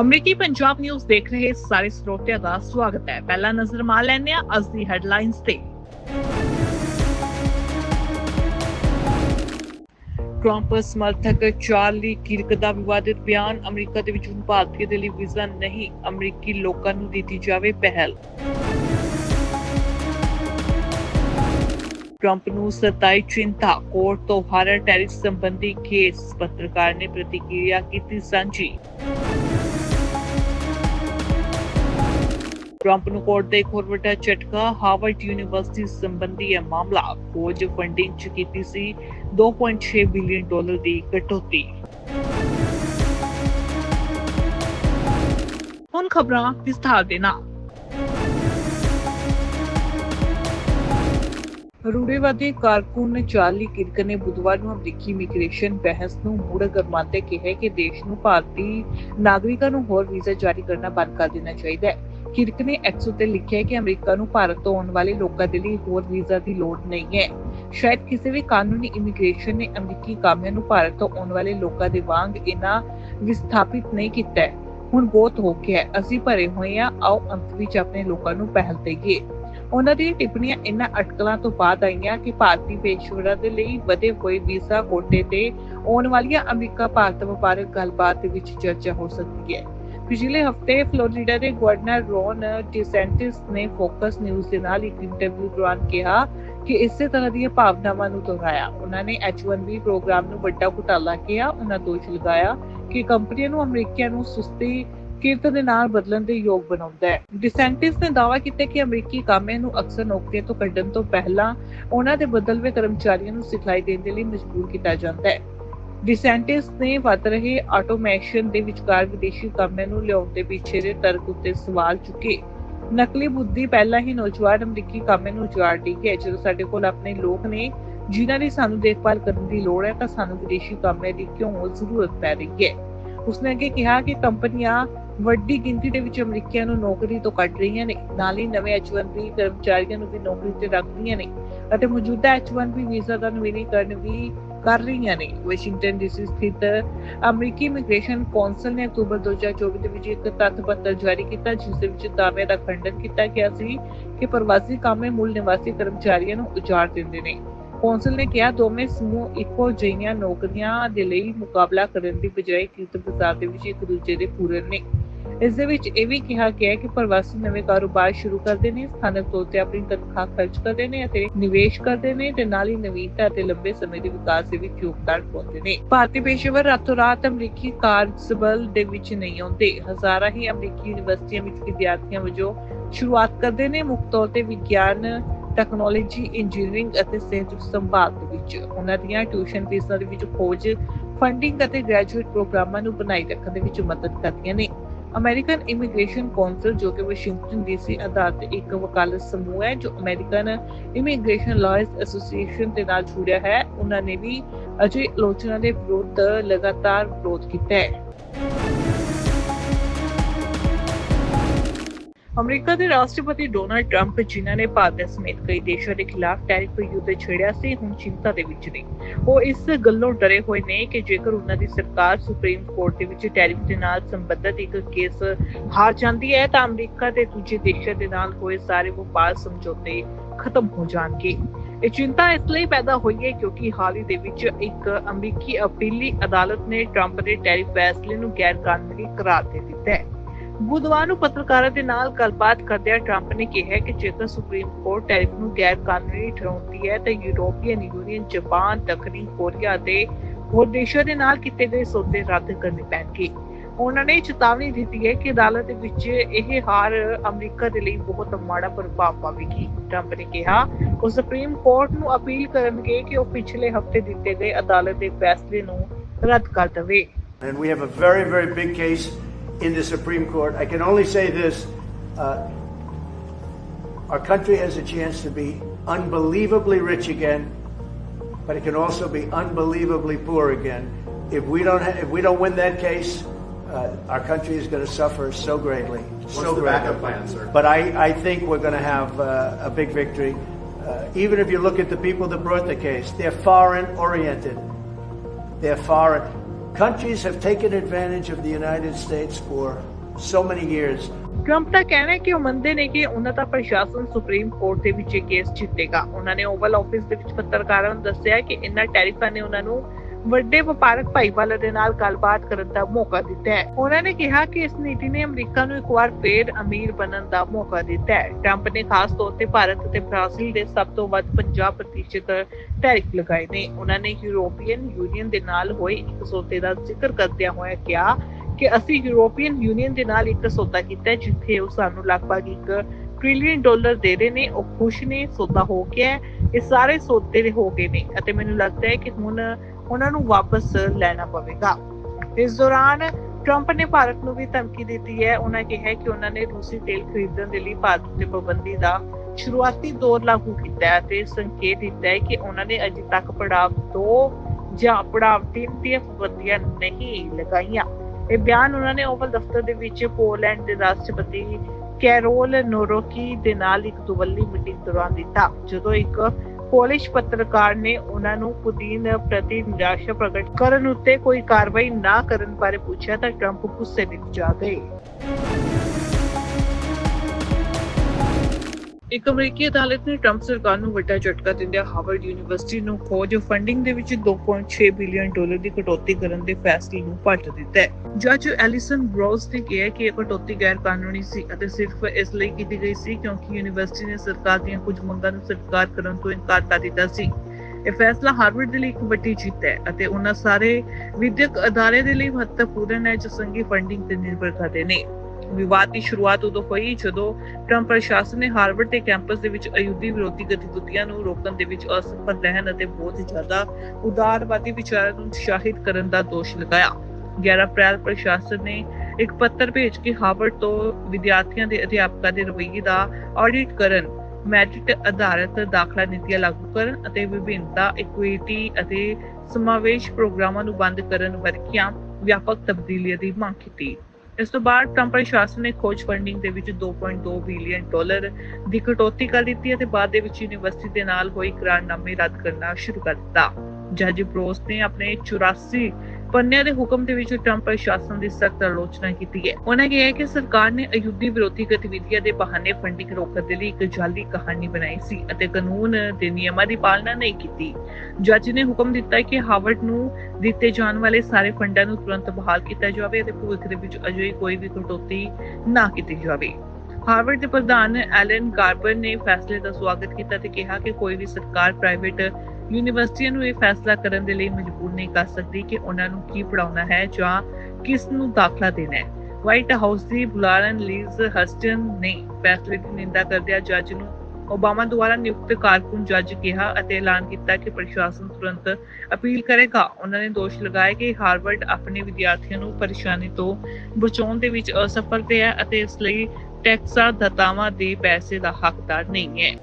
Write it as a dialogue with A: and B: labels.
A: ਅਮਰੀਕੀ ਪੰਜਾਬ ਨਿਊਜ਼ ਦੇਖ ਰਹੇ ਸਾਰੇ ਸਰੋਤਿਆਂ ਦਾ ਸਵਾਗਤ ਹੈ। ਪਹਿਲਾ ਨਜ਼ਰ ਮਾਰ ਲੈਂਦੇ ਹਾਂ ਅੱਜ ਦੀ ਹੈਡਲਾਈਨਸ ਤੇ। ਟਰੰਪ ਸਮਰਥਕ ਚਾਰਲੀ ਕਿਰਕ ਦਾ ਵਿਵਾਦਿਤ ਬਿਆਨ, ਅਮਰੀਕਾ ਦੇ ਵਿੱਚ ਹੁਣ ਭਾਰਤੀਆਂ ਦੇ ਲਈ ਵੀਜ਼ਾ ਨਹੀਂ, ਅਮਰੀਕੀ ਲੋਕਾਂ ਨੂੰ ਦਿੱਤੀ ਜਾਵੇ ਪਹਿਲ। ਟਰੰਪ ਨੂੰ ਸਤਾਈ ਚਿੰਤਾ, ਕੋਰਟ ਤੋਂ ਹਾਰਰ ਟੈਰਿਸ ਸੰਬੰਧੀ ਕੇਸ, ਪੱਤਰਕਾਰ ਨੇ ਪ੍ਰਤੀਕਿਰਿਆ ਕੀਤੀ ਸਾਂਝੀ। ਟਰੰਪ ਨੂੰ ਕੋਰਟ ਦਾ ਇੱਕ ਹੋਰ ਵੱਡਾ ਝਟਕਾ ਹਾਰਵਰਡ ਯੂਨੀਵਰਸਿਟੀ ਸੰਬੰਧੀ ਇਹ ਮਾਮਲਾ ਖੋਜ ਫੰਡਿੰਗ ਚ ਕੀਤੀ ਸੀ 2.6 ਬਿਲੀਅਨ ਡਾਲਰ ਦੀ ਕਟੌਤੀ ਹੁਣ ਖਬਰਾਂ ਵਿਸਥਾਰ ਦੇ ਨਾਲ ਰੂੜੇਵਾਦੀ ਕਾਰਕੁਨ ਚਾਰਲੀ ਕਿਰਕ ਨੇ ਬੁੱਧਵਾਰ ਨੂੰ ਅਮਰੀਕੀ ਇਮੀਗ੍ਰੇਸ਼ਨ ਬਹਿਸ ਨੂੰ ਮੁੜ ਗਰਮਾਉਂਦੇ ਕਿਹਾ ਕਿ ਦੇਸ਼ ਨੂੰ ਭਾਰਤੀ ਨਾਗਰਿਕਾਂ ਨੂੰ ਹੋਰ ਵੀਜ਼ਾ ਜਾਰੀ ਕਰਨਾ ਬੰਦ ਕਰ ਦੇਣਾ ਚਾਹੀਦਾ ਹੈ ਕਿਰਕ ਨੇ ਐਕਸ ਉੱਤੇ ਲਿਖਿਆ ਹੈ ਕਿ ਅਮਰੀਕਾ ਨੂੰ ਭਾਰਤ ਤੋਂ ਆਉਣ ਵਾਲੇ ਲੋਕਾਂ ਦੇ ਲਈ ਹੋਰ ਵੀਜ਼ਾ ਦੀ ਲੋੜ ਨਹੀਂ ਹੈ। ਸ਼ਾਇਦ ਕਿਸੇ ਵੀ ਕਾਨੂੰਨੀ ਇਮੀਗ੍ਰੇਸ਼ਨ ਨੇ ਅਮਰੀਕੀ ਕਾਮਿਆਂ ਨੂੰ ਭਾਰਤ ਤੋਂ ਆਉਣ ਵਾਲੇ ਲੋਕਾਂ ਦੇ ਵਾਂਗ ਇਨਾ ਵਿਸਥਾਪਿਤ ਨਹੀਂ ਕੀਤਾ ਹੈ। ਹੁਣ ਬਹੁਤ ਹੋ ਗਿਆ ਅਸੀਂ ਭਰੇ ਹੋਏ ਹਾਂ। ਆਓ ਅੰਤ ਵਿੱਚ ਆਪਣੇ ਲੋਕਾਂ ਨੂੰ ਪਹਿਲ ਦੇਈਏ। ਉਹਨਾਂ ਦੀਆਂ ਟਿੱਪਣੀਆਂ ਇਨ੍ਹਾਂ ਅਟਕਲਾਂ ਤੋਂ ਬਾਅਦ ਆਈਆਂ ਕਿ ਭਾਰਤੀ ਪੇਸ਼ਵਰਾਂ ਦੇ ਲਈ ਵਧੇ ਹੋਏ ਵੀਜ਼ਾ ਕੋਟੇ ਤੇ ਆਉਣ ਵਾਲੀਆਂ ਅਮਰੀਕਾ ਭਾਰਤ ਵਪਾਰਕ ਗੱਲਬਾਤ ਵਿੱਚ ਚਰਚਾ ਹੋ ਸਕਦੀ ਹੈ। ਪਿਛਲੇ ਹਫ਼ਤੇ ਫਲੋਰੀਡਾ ਦੇ ਗਵਰਨਰ ਰੋਨ ਡਿਸੈਂਟਿਸ ਨੇ ਫੋਕਸ ਨਿਊਜ਼ ਦੇ ਨਾਲ ਇੱਕ ਇੰਟਰਵਿਊ ਦੌਰਾਨ ਕਿਹਾ ਕਿ ਇਸੇ ਤਰ੍ਹਾਂ ਦੀਆਂ ਭਾਵਨਾਵਾਂ ਨੂੰ ਦੁਹਰਾਇਆ। ਉਹਨਾਂ ਨੇ H1B ਪ੍ਰੋਗਰਾਮ ਨੂੰ ਵੱਡਾ ਘੁਟਾਲਾ ਕਿਹਾ। ਉਹਨਾਂ ਦੋਸ਼ ਲਗਾਇਆ ਕਿ ਕੰਪਨੀਆਂ ਨੂੰ ਅਮਰੀਕੀਆਂ ਨੂੰ ਸੁਸਤੀ ਕਿਰਤ ਦੇ ਨਾਲ ਬਦਲਣ ਦੇ ਯੋਗ ਬਣਾਉਂਦਾ ਹੈ। ਡਿਸੈਂਟਿਸ ਨੇ ਦਾਅਵਾ ਕੀਤਾ ਕਿ ਅਮਰੀਕੀ ਕਾਮਿਆਂ ਨੂੰ ਅਕਸਰ ਨੌਕਰੀਆਂ ਤੋਂ ਕੱਢਣ ਤੋਂ ਪਹਿਲਾਂ ਉਹਨਾਂ ਦੇ ਬਦਲਵੇਂ ਕਰਮਚਾਰੀਆਂ ਨੂੰ ਸਿਖਲਾਈ ਦੇਣ ਦੇ ਲਈ ਮਜਬੂਰ ਕੀਤਾ ਜਾਂਦਾ ਹੈ। ਡਿਸੈਂਟਿਸ ਨੇ ਵੱਧ ਰਹੇ ਆਟੋਮੇਸ਼ਨ ਦੇ ਵਿਚਕਾਰ ਵਿਦੇਸ਼ੀ ਕਾਮਿਆਂ ਨੂੰ ਲਿਆਉਣ ਦੇ ਪਿੱਛੇ ਦੇ ਤਰਕ ਉੱਤੇ ਸਵਾਲ ਚੁੱਕੇ। ਨਕਲੀ ਬੁੱਧੀ ਪਹਿਲਾਂ ਹੀ ਨੌਜਵਾਨ ਅਮਰੀਕੀ ਕਾਮਿਆਂ ਨੂੰ ਉਜਾੜਦੀ ਹੈ। ਜਦੋਂ ਸਾਡੇ ਕੋਲ ਆਪਣੇ ਲੋਕ ਨੇ, ਜਿਨ੍ਹਾਂ ਦੀ ਸਾਨੂੰ ਦੇਖਭਾਲ ਕਰਨ ਦੀ ਲੋੜ ਹੈ, ਤਾਂ ਸਾਨੂੰ ਵਿਦੇਸ਼ੀ ਕਾਮਿਆਂ ਦੀ ਕਿਉਂ ਜ਼ਰੂਰਤ ਪੈ ਰਹੀ ਹੈ। ਉਸਨੇ ਅੱਗੇ ਕਿਹਾ ਕਿ ਕੰਪਨੀਆਂ ਵੱਡੀ ਗਿਣਤੀ ਦੇ ਵਿੱਚ ਅਮਰੀਕੀਆਂ ਨੂੰ ਨੌਕਰੀ ਤੋਂ ਕੱਢ ਰਹੀਆਂ ਨੇ। ਨਾਲ ਹੀ ਨਵੇਂ H1B ਕਰਮਚਾਰੀਆਂ ਨੂੰ ਵੀ ਨੌਕਰੀ ਤੇ ਰੱਖ ਰਹੀਆਂ ਨੇ। ਅਤੇ ਮੌਜੂਦਾ H1B ਵੀਜ਼ਾ ਦਾ ਨਵੀਨੀਕਰਨ ਵੀ ਕਰ ਰਹੀਆਂ ਨੇ ਵਾਸ਼ਿੰਗਟਨ ਡੀਸੀ ਸਥਿਤ ਅਮਰੀਕੀ ਇਮੀਗ੍ਰੇਸ਼ਨ ਕੌਂਸਲ ਨੇ ਅਕਤੂਬਰ 2024 ਦੇ ਵਿੱਚ ਇੱਕ ਤੱਥ ਪੱਤਰ ਜਾਰੀ ਕੀਤਾ, ਜਿਸ ਦੇ ਵਿੱਚ ਦਾਅਵੇ ਦਾ ਖੰਡਨ ਕੀਤਾ ਗਿਆ ਸੀ ਕਿ ਪ੍ਰਵਾਸੀ ਕਾਮੇ ਮੂਲ ਨਿਵਾਸੀ ਕਰਮਚਾਰੀਆਂ ਨੂੰ ਉਜਾੜ ਦਿੰਦੇ ਨੇ। ਕੌਂਸਲ ਨੇ ਕਿਹਾ, ਦੋਵੇਂ ਸਮੂਹ ਇੱਕੋ ਜਿਹੀਆਂ ਨੌਕਰੀਆਂ ਦੇ ਲਈ ਮੁਕਾਬਲਾ ਕਰਨ ਦੀ ਬਜਾਏ ਕਿਰਤ ਬਾਜ਼ਾਰ ਦੇ ਵਿੱਚ ਇੱਕ ਦੂਜੇ ਦੇ ਪੂਰਨ ਨੇ। ਇਸ ਦੇ ਵਿੱਚ ਇਹ ਵੀ ਕਿਹਾ ਗਿਆ ਹੈ ਕਿ ਪ੍ਰਵਾਸੀ ਨਵੇਂ ਕਾਰੋਬਾਰ ਸ਼ੁਰੂ ਕਰਦੇ ਨੇ, ਸਥਾਨਕ ਤੌਰ ਤੇ ਆਪਣੀ ਤਨਖਾਹ ਖਰਚ ਕਰਦੇ ਨੇ ਅਤੇ ਨਿਵੇਸ਼ ਕਰਦੇ ਨੇ ਤੇ ਨਾਲ ਹੀ ਨਵੀਨਤਾ ਅਤੇ ਲੰਬੇ ਸਮੇਂ ਦੇ ਵਿਕਾਸ ਦੇ ਵਿੱਚ ਯੋਗਦਾਨ ਪਾਉਂਦੇ ਨੇ। ਭਾਰਤੀ ਪੇਸ਼ੇਵਰ ਰਾਤੋਂ ਰਾਤ ਅਮਰੀਕੀ ਕਾਰਜਬਲ ਦੇ ਵਿੱਚ ਨਹੀਂ ਆਉਂਦੇ। ਹਜ਼ਾਰਾਂ ਹੀ ਅਮਰੀਕੀ ਯੂਨੀਵਰਸਿਟੀਆਂ ਵਿੱਚ ਵਿਦਿਆਰਥੀਆਂ ਵਜੋਂ ਸ਼ੁਰੂਆਤ ਕਰਦੇ ਨੇ, ਮੁੱਖ ਤੌਰ ਤੇ ਵਿਗਿਆਨ, ਟੈਕਨੋਲੋਜੀ, ਇੰਜੀਨੀਅਰਿੰਗ ਅਤੇ ਸਿਹਤ ਸੰਭਾਲ ਦੇ ਵਿੱਚ। ਉਹਨਾਂ ਦੀਆਂ ਟਿਊਸ਼ਨ ਫੀਸਾਂ ਦੇ ਵਿੱਚ ਖੋਜ, ਫੰਡਿੰਗ ਅਤੇ ਗ੍ਰੈਜੂਏਟ ਪ੍ਰੋਗਰਾਮਾਂ ਨੂੰ ਬਣਾਈ ਰੱਖਣ ਦੇ ਵਿੱਚ ਮਦਦ ਕਰਦੀਆਂ ਨੇ। ਅਮਰੀਕਨ ਇਮੀਗ੍ਰੇਸ਼ਨ ਕੌਂਸਲ, ਜੋ ਕਿ ਵਾਸ਼ਿੰਗਟਨ ਡੀਸੀ ਆਧਾਰਿਤ ਇੱਕ ਵਕਾਲਤ ਸਮੂਹ ਹੈ, ਜੋ ਅਮਰੀਕਨ ਇਮੀਗ੍ਰੇਸ਼ਨ ਲਾਇਰਸ ਐਸੋਸੀਏਸ਼ਨ ਦੇ ਨਾਲ ਜੁੜਿਆ ਹੈ, ਉਹਨਾਂ ਨੇ ਵੀ ਅਜੇ ਆਲੋਚਨਾ ਦੇ ਵਿਰੁੱਧ ਲਗਾਤਾਰ ਵਿਰੋਧ ਕੀਤਾ ਹੈ। ਅਮਰੀਕਾ ਦੇ ਰਾਸ਼ਟਰਪਤੀ ਡੋਨਾਲਡ ਟਰੰਪ, ਜਿਨ੍ਹਾਂ ਨੇ ਭਾਰਤ ਸਮੇਤ ਕਈ ਦੇਸ਼ਾਂ ਦੇ ਖਿਲਾਫ ਟੈਰਿਫ ਯੁੱਧ ਛੇੜਿਆ ਸੀ, ਹੁਣ ਚਿੰਤਾ ਦੇ ਵਿੱਚ ਨੇ। ਉਹ ਇਸ ਗੱਲੋਂ ਡਰੇ ਹੋਏ ਨੇ ਕਿ ਜੇਕਰ ਉਹਨਾਂ ਦੀ ਸਰਕਾਰ ਸੁਪਰੀਮ ਕੋਰਟ ਦੇ ਵਿੱਚ ਟੈਰਿਫ ਦੇ ਨਾਲ ਸੰਬੰਧਿਤ ਇੱਕ ਕੇਸ ਹਾਰ ਜਾਂਦੀ ਹੈ, ਤਾਂ ਅਮਰੀਕਾ ਦੇ ਦੂਜੇ ਦੇਸ਼ਾਂ ਦੇ ਨਾਲ ਹੋਏ ਸਾਰੇ ਵਪਾਰ ਸਮਝੌਤੇ ਖਤਮ ਹੋ ਜਾਣਗੇ। ਇਹ ਚਿੰਤਾ ਇਸ ਲਈ ਪੈਦਾ ਹੋਈ ਹੈ ਕਿਉਂਕਿ ਹਾਲ ਹੀ ਦੇ ਵਿੱਚ ਇੱਕ ਅਮਰੀਕੀ ਅਪੀਲੀ ਅਦਾਲਤ ਨੇ ਟਰੰਪ ਦੇ ਟੈਰਿਫ ਫੈਸਲੇ ਨੂੰ ਗੈਰ ਕਾਨੂੰਨੀ ਕਰਾਰ ਦੇ ਦਿੱਤਾ ਹੈ। ਬੁੱਧਵਾਰ ਨੂੰ ਪੱਤਰਕਾਰਾਂ ਦੇ ਨਾਲ ਗੱਲਬਾਤ ਕਰਦਿਆਂ ਟਰੰਪ ਨੇ ਕਿਹਾ ਕਿ ਜੇਕਰ ਸੁਪਰੀਮ ਕੋਰਟ ਟੈਰਿਫ ਨੂੰ ਗੈਰ ਕਾਨੂੰਨੀ ਠਹਿਰਾਉਂਦੀ ਹੈ ਤਾਂ ਯੂਰੋਪੀਅਨ ਯੂਨੀਅਨ ਜਾਪਾਨ ਦੱਖਣੀ ਕੋਰੀਆ ਅਤੇ ਹੋਰ ਦੇਸ਼ਾਂ ਦੇ ਨਾਲ ਕੀਤੇ ਗਏ ਸੌਦੇ ਰੱਦ ਕਰਨੇ ਪੈਣਗੇ। ਉਹਨਾਂ ਨੇ ਚੇਤਾਵਨੀ ਦਿੱਤੀ ਹੈ ਕਿ ਅਦਾਲਤ ਦੇ ਵਿੱਚ ਇਹ ਹਾਰ ਅਮਰੀਕਾ ਦੇ ਲਈ ਬਹੁਤ ਮਾੜਾ ਪ੍ਰਭਾਵ ਪਾਵੇਗੀ। ਟਰੰਪ ਨੇ ਕਿਹਾ ਉਹ ਸੁਪਰੀਮ ਕੋਰਟ ਨੂੰ ਅਪੀਲ ਕਰਨਗੇ ਕਿ ਉਹ ਪਿਛਲੇ ਹਫ਼ਤੇ ਦਿੱਤੇ ਗਏ ਅਦਾਲਤ ਦੇ ਫੈਸਲੇ ਨੂੰ ਰੱਦ ਕਰ ਦੇਵੇ।
B: And we have a very, very big case in the Supreme Court. I can only say this uh, our country has a chance to be unbelievably rich again, but it can also be unbelievably poor again. If we don't, ha- if we don't win that case, uh, our country is going to suffer so greatly.
C: What's
B: so
C: the
B: greatly.
C: backup plan, sir?
B: But I, I think we're going to have uh, a big victory. Uh, even if you look at the people that brought the case, they're foreign oriented. They're foreign. Countries have taken advantage of the United States for so many years.
A: Trump ਦਾ ਕਹਿਣਾ ਹੈ ਕਿ ਉਹ ਮੰਨਦੇ ਨੇ ਕਿ ਉਹਨਾਂ ਦਾ ਪ੍ਰਸ਼ਾਸਨ supreme court ਦੇ ਵਿੱਚ ਇਹ ਕੇਸ ਜਿੱਤੇਗਾ ਉਹਨਾਂ ਨੇ ਓਵਲ ਆਫਿਸ ਦੇ ਵਿੱਚ ਪੱਤਰਕਾਰਾਂ ਨੂੰ ਦੱਸਿਆ ਕਿ ਇਨ੍ਹਾਂ ਟੈਰਿਫਾਂ ਨੇ ਉਹਨਾਂ ਨੂੰ ਵੱਡੇ ਵਪਾਰਕ ਭਾਈਵਾਲਾਂ ਦੇ ਨਾਲ ਗੱਲਬਾਤ ਕਰਨ ਦਾ ਮੌਕਾ ਦਿੱਤਾ ਹੈ। ਉਹਨਾਂ ਨੇ ਕਿਹਾ ਕਿ ਇਸ ਨੀਤੀ ਨੇ ਅਮਰੀਕਾ ਨੂੰ ਇੱਕ ਵਾਰ ਫੇਰ ਅਮੀਰ ਬਣਨ ਦਾ ਮੌਕਾ ਦਿੱਤਾ ਹੈ। ਟਰੰਪ ਨੇ ਖਾਸ ਤੌਰ ਤੇ ਭਾਰਤ ਅਤੇ ਬ੍ਰਾਜ਼ੀਲ ਦੇ ਸਭ ਤੋਂ ਵੱਧ 50% ਟੈਰਿਫ ਲਗਾਏ ਨੇ। ਉਹਨਾਂ ਨੇ ਯੂਰੋਪੀਅਨ ਯੂਨੀਅਨ ਦੇ ਨਾਲ ਹੋਏ ਇੱਕ ਸੌਦੇ ਦਾ ਜ਼ਿਕਰ ਕਰਦਿਆਂ ਹੋਇਆ ਕਿਹਾ ਕਿ ਅਸੀਂ ਯੂਰੋਪੀਅਨ ਯੂਨੀਅਨ ਦੇ ਨਾਲ ਇੱਕ ਸੌਦਾ ਕੀਤਾ ਹੈ, ਜਿੱਥੇ ਉਹ ਸਾਨੂੰ ਲਗਭਗ 1 ਟ੍ਰਿਲੀਅਨ ਡਾਲਰ ਦੇ ਰਹੇ ਨੇ। ਉਹ ਖੁਸ਼ ਨੇ ਸੌਦਾ ਹੋ ਗਿਆ ਇਹ ਸਾਰੇ ਸੌਦੇ ਹੋ ਗਏ ਨੇ। ਅਤੇ ਮੈਨੂੰ ਲੱਗਦਾ ਹੈ ਕਿ ਹੁਣ ਉਹਨਾਂ ਨੂੰ ਵਾਪਸ ਲੈਣਾ ਪਵੇਗਾ। ਇਸ ਦੌਰਾਨ ਟਰੰਪ ਨੇ ਭਾਰਤ ਨੂੰ ਵੀ ਧਮਕੀ ਦਿੱਤੀ ਹੈ। ਉਹਨਾਂ ਕਿਹਾ ਕਿ ਉਹਨਾਂ ਨੇ ਰੂਸੀ ਤੇਲ ਖਰੀਦਣ ਦੇ ਲਈ ਭਾਰਤ ਤੇ ਪਾਬੰਦੀ ਦਾ ਸ਼ੁਰੂਆਤੀ ਦੌਰ ਲਾਗੂ ਕੀਤਾ ਹੈ ਅਤੇ ਸੰਕੇਤ ਦਿੱਤਾ ਹੈ ਕਿ ਉਹਨਾਂ ਨੇ ਅਜੇ ਤੱਕ ਪੜਾਅ 2 ਜਾਂ ਪੜਾਅ 3 ਦੀਆਂ ਪਾਬੰਦੀਆਂ ਨਹੀਂ ਲਗਾਈਆਂ। ਇਹ ਬਿਆਨ ਉਹਨਾਂ ਨੇ ਓਵਲ ਦਫ਼ਤਰ ਦੇ ਵਿੱਚ ਪੋਲੈਂਡ ਦੇ ਰਾਸ਼ਟਰਪਤੀ ਕੈਰੋਲ ਨੋਰੋਕੀ ਦੇ ਨਾਲ ਇੱਕ ਦੁਵੱਲੀ ਮੀਟਿੰਗ ਦੌਰਾਨ ਦਿੱਤਾ, ਜਦੋਂ ਇੱਕ ਪੋਲਿਸ਼ ਪੱਤਰਕਾਰ ਨੇ ਉਹਨਾਂ ਨੂੰ ਪੁਤਿਨ ਪ੍ਰਤੀ ਨਿਰਾਸ਼ਾ ਪ੍ਰਗਟ ਕਰਨ ਉੱਤੇ ਕੋਈ ਕਾਰਵਾਈ ਨਾ ਕਰਨ ਬਾਰੇ ਪੁੱਛਿਆ ਤਾਂ ਟਰੰਪ ਗੁੱਸੇ ਵਿੱਚ ਜਾ ਗਏ। ਇੱਕ ਅਮਰੀਕੀ ਅਦਾਲਤ ਨੇ ਟਰੰਪ ਸਰਕਾਰ ਨੂੰ ਵੱਡਾ ਝਟਕਾ ਦਿੰਦਿਆਂ ਹਾਰਵਰਡ ਯੂਨੀਵਰਸਿਟੀ ਨੂੰ ਖੋਜ ਫੰਡਿੰਗ ਦੇ ਵਿੱਚ 2.6 ਬਿਲੀਅਨ ਡਾਲਰ ਦੀ ਕਟੌਤੀ ਕਰਨ ਦੇ ਫੈਸਲੇ ਨੂੰ ਪਲਟ ਦਿੱਤਾ ਹੈ। ਜੱਜ ਐਲਿਸਨ ਬ੍ਰੋਸ ਨੇ ਕਿਹਾ ਕਿ ਇਹ ਕਟੌਤੀ ਗੈਰ ਕਾਨੂੰਨੀ ਸੀ ਅਤੇ ਸਿਰਫ ਇਸ ਲਈ ਕੀਤੀ ਗਈ ਸੀ ਕਿਉਂਕਿ ਯੂਨੀਵਰਸਿਟੀ ਨੇ ਸਰਕਾਰ ਦੀਆਂ ਕੁਝ ਮੰਗਾਂ ਨੂੰ ਸਵੀਕਾਰ ਕਰਨ ਤੋਂ ਇਨਕਾਰ ਕਰ ਦਿੱਤਾ ਸੀ। ਇਹ ਫੈਸਲਾ ਹਾਰਵਰਡ ਦੇ ਲਈ ਇੱਕ ਵੱਡੀ ਜਿੱਤ ਹੈ ਅਤੇ ਉਹਨਾਂ ਸਾਰੇ ਵਿਦਿਅਕ ਅਦਾਰੇ ਦੇ ਲਈ ਮਹੱਤਵਪੂਰਨ ਹੈ ਜੋ ਸੰਘੀ ਫੰਡਿੰਗ ਤੇ ਨਿਰਭਰ ਕਰਦੇ ਨੇ। ਵਿਵਾਦ ਦੀ ਸ਼ੁਰੂਆਤ ਉਦੋਂ ਹੋਈ ਜਦੋਂ ਟਰੰਪ ਪ੍ਰਸ਼ਾਸਨ ਨੇ ਹਾਰਵਰਡ ਦੇ ਕੈਂਪਸ ਦੇ ਵਿੱਚ ਅਯੁੱਧੀ ਵਿਰੋਧੀ ਗਤੀਵਿਧੀਆਂ ਨੂੰ ਰੋਕਣ ਦੇ ਵਿੱਚ ਅਸਫਲ ਰਹਿਣ ਅਤੇ ਬਹੁਤ ਜ਼ਿਆਦਾ ਉਦਾਰਵਾਦੀ ਵਿਚਾਰਾਂ ਨੂੰ ਉਤਸ਼ਾਹਿਤ ਕਰਨ ਦਾ ਦੋਸ਼ ਲਗਾਇਆ। 11 ਅਪ੍ਰੈਲ ਪ੍ਰਸ਼ਾਸਨ ਨੇ ਇੱਕ ਪੱਤਰ ਭੇਜ ਕੇ ਹਾਰਵਰਡ ਤੋਂ ਵਿਦਿਆਰਥੀਆਂ ਦੇ ਅਧਿਆਪਕਾਂ ਦੇ ਰਵੱਈਏ ਦਾ ਆਡਿਟ ਕਰਨ ਮੈਰਿਟ ਆਧਾਰਿਤ ਦਾਖਲਾ ਨੀਤੀਆਂ ਲਾਗੂ ਕਰਨ ਅਤੇ ਵਿਭਿੰਨਤਾ ਇਕੁਇਟੀ ਅਤੇ ਸਮਾਵੇਸ਼ ਪ੍ਰੋਗਰਾਮਾਂ ਨੂੰ ਬੰਦ ਕਰਨ ਵਰਗੀਆਂ ਵਿਆਪਕ ਤਬਦੀਲੀਆਂ ਦੀ ਮੰਗ ਕੀਤੀ। ਇਸ ਤੋਂ ਬਾਅਦ ਟਰੰਪ ਪ੍ਰਸ਼ਾਸਨ ਨੇ ਖੋਜ ਫੰਡਿੰਗ ਦੇ ਵਿੱਚ 2.2 ਬਿਲੀਅਨ ਡਾਲਰ ਦੀ ਕਟੌਤੀ ਕਰ ਦਿੱਤੀ ਅਤੇ ਬਾਅਦ ਦੇ ਵਿੱਚ ਯੂਨੀਵਰਸਿਟੀ ਦੇ ਨਾਲ ਹੋਈ ਕਰਾਰਨਾਮੇ ਰੱਦ ਕਰਨਾ ਸ਼ੁਰੂ ਕਰ ਦਿੱਤਾ। ਜੱਜ ਬਰੋਸ ਨੇ ਆਪਣੇ 84 ਪੰਨਿਆਂ ਦੇ ਹੁਕਮ ਦੇ ਵਿੱਚ ਟਰੰਪ ਪ੍ਰਸ਼ਾਸਨ ਦੀ ਸਖਤ ਆਲੋਚਨਾ ਕੀਤੀ ਹੈ। ਉਹਨਾਂ ਕਿਹਾ ਕਿ ਸਰਕਾਰ ਨੇ ਅਯੁੱਧੀ ਵਿਰੋਧੀ ਗਤੀਵਿਧੀਆਂ ਦੇ ਬਹਾਨੇ ਫੰਡਿੰਗ ਰੋਕਣ ਦੇ ਲਈ ਇੱਕ ਜਾਲੀ ਕਹਾਣੀ ਬਣਾਈ ਸੀ ਅਤੇ ਕਾਨੂੰਨ ਦੇ ਨਿਯਮਾਂ ਦੀ ਪਾਲਣਾ ਨਹੀਂ ਕੀਤੀ। ਜੱਜ ਨੇ ਹੁਕਮ ਦਿੱਤਾ ਕਿ ਹਾਵਰਡ ਨੂੰ ਦਿੱਤੇ ਜਾਣ ਵਾਲੇ ਸਾਰੇ ਫੰਡਾਂ ਨੂੰ ਤੁਰੰਤ ਬਹਾਲ ਕੀਤਾ ਜਾਵੇ ਅਤੇ ਭਵਿੱਖ ਦੇ ਵਿੱਚ ਅਜਿਹੀ ਕੋਈ ਵੀ ਕਟੌਤੀ ਨਾ ਕੀਤੀ ਜਾਵੇ। ਹਾਰਵਰਡ ਦੇ ਪ੍ਰਧਾਨ ਐਲਨ ਗਾਰਬਰ ਨੇ ਫੈਸਲੇ ਦਾ ਸਵਾਗਤ ਕੀਤਾ ਤੇ ਕਿਹਾ ਕਿ ਕੋਈ ਵੀ ਸਰਕਾਰ ਪ੍ਰਾਈਵੇਟ ਯੂਨੀਵਰਸਿਟੀਆਂ ਨੂੰ ਇਹ ਫੈਸਲਾ ਕਰਨ ਦੇ ਲਈ ਮਜਬੂਰ ਨਹੀਂ ਕਰ ਸਕਦੀ ਕਿ ਉਹਨਾਂ ਨੂੰ ਕੀ ਪੜਾਉਣਾ ਹੈ ਜਾਂ ਕਿਸ ਨੂੰ ਦਾਖਲਾ ਦੇਣਾ ਹੈ। ਵਾਈਟ ਹਾਊਸ ਦੀ ਬੁਲਾਰਨ ਲੀਜ਼ ਹਸਟਨ ਨੇ ਫੈਸਲੇ ਦੀ ਨਿੰਦਾ ਕਰਦਿਆਂ ਜੱਜ ਨੂੰ ਓਬਾਮਾ ਦੁਆਰਾ ਨਿਯੁਕਤ ਕਾਰਕੁਨ ਜੱਜ ਕਿਹਾ ਅਤੇ ਐਲਾਨ ਕੀਤਾ ਕਿ ਪ੍ਰਸ਼ਾਸਨ ਤੁਰੰਤ ਅਪੀਲ ਕਰੇਗਾ। ਉਹਨਾਂ ਨੇ ਦੋਸ਼ ਲਗਾਇਆ ਕਿ ਹਾਰਵਰਡ ਆਪਣੇ ਵਿਦਿਆਰਥੀਆਂ ਨੂੰ ਪਰੇਸ਼ਾਨੀ ਤੋਂ ਬਚਾਉਣ ਦੇ ਵਿੱਚ ਅਸਫਲ ਰਿਹਾ ਅਤੇ ਇਸ ਲਈ ਟੈਕਸਾਂ, ਦਾਤਾਵਾਂ ਦੇ ਪੈਸੇ ਦਾ ਹੱਕਦਾਰ ਨਹੀਂ ਹੈ।